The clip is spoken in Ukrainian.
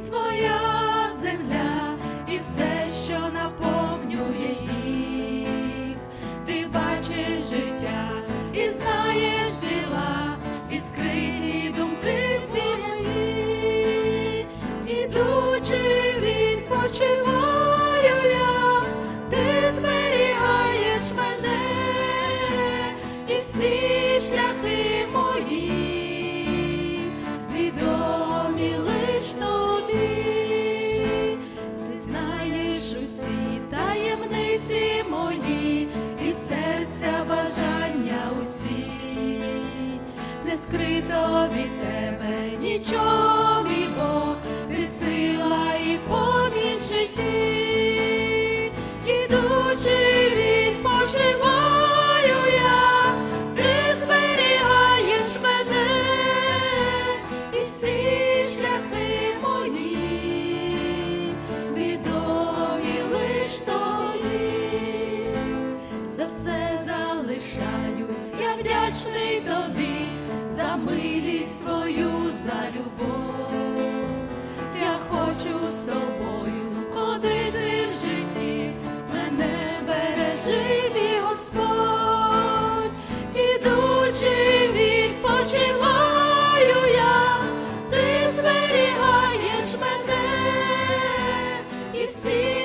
твоя земля, і все, що наповнює скрито від тебе нічого, мій Бог, ти сила і поміч житті, ідучи, відпочиваю я, ти зберігаєш мене і всі шляхи мої, відомі лиш тобі, за все залишаюсь, я вдячний тобі, за милість твою, за любов. Я хочу з тобою ходити в житті, мене бережи, мій Господь, ідучи, відпочиваю я, ти зберігаєш мене і всі.